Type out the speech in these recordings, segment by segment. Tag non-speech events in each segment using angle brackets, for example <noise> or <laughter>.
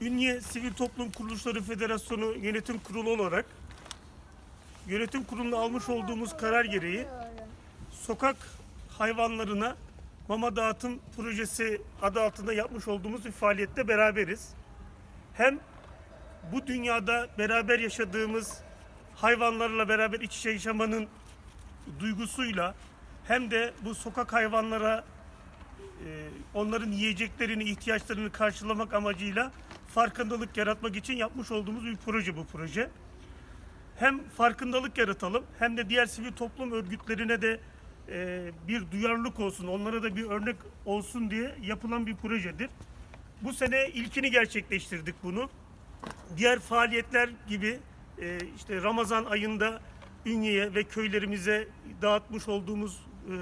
Ünye Sivil Toplum Kuruluşları Federasyonu Yönetim Kurulu olarak yönetim kurulunda almış olduğumuz karar gereği sokak hayvanlarına mama dağıtım projesi adı altında yapmış olduğumuz bir faaliyette beraberiz. Hem bu dünyada beraber yaşadığımız hayvanlarla beraber iç içe yaşamanın duygusuyla hem de bu sokak hayvanlara e, onların yiyeceklerini, ihtiyaçlarını karşılamak amacıyla farkındalık yaratmak için yapmış olduğumuz bir proje bu proje. Hem farkındalık yaratalım hem de diğer sivil toplum örgütlerine de e, bir duyarlılık olsun, onlara da bir örnek olsun diye yapılan bir projedir. Bu sene ilkini gerçekleştirdik bunu. Diğer faaliyetler gibi e, işte Ramazan ayında Ünye'ye ve köylerimize dağıtmış olduğumuz e,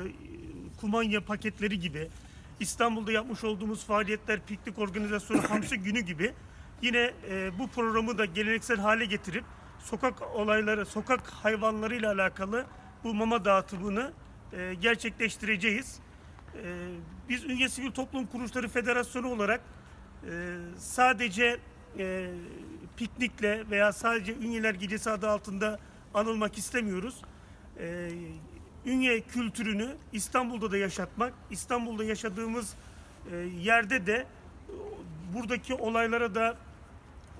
kumanya paketleri gibi İstanbul'da yapmış olduğumuz faaliyetler piknik organizasyonu Hamsi <coughs> Günü gibi yine e, bu programı da geleneksel hale getirip sokak olayları, sokak hayvanlarıyla alakalı bu mama dağıtımını e, gerçekleştireceğiz. E, biz Ünye Sivil Toplum Kuruluşları Federasyonu olarak e, sadece e, piknikle veya sadece Ünyeler Gecesi adı altında anılmak istemiyoruz. E, Ünye kültürünü İstanbul'da da yaşatmak, İstanbul'da yaşadığımız e, yerde de e, buradaki olaylara da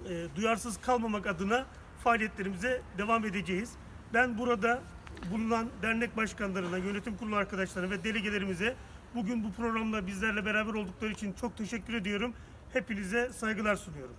e, duyarsız kalmamak adına faaliyetlerimize devam edeceğiz. Ben burada bulunan dernek başkanlarına, yönetim kurulu arkadaşlarına ve delegelerimize bugün bu programda bizlerle beraber oldukları için çok teşekkür ediyorum. Hepinize saygılar sunuyorum.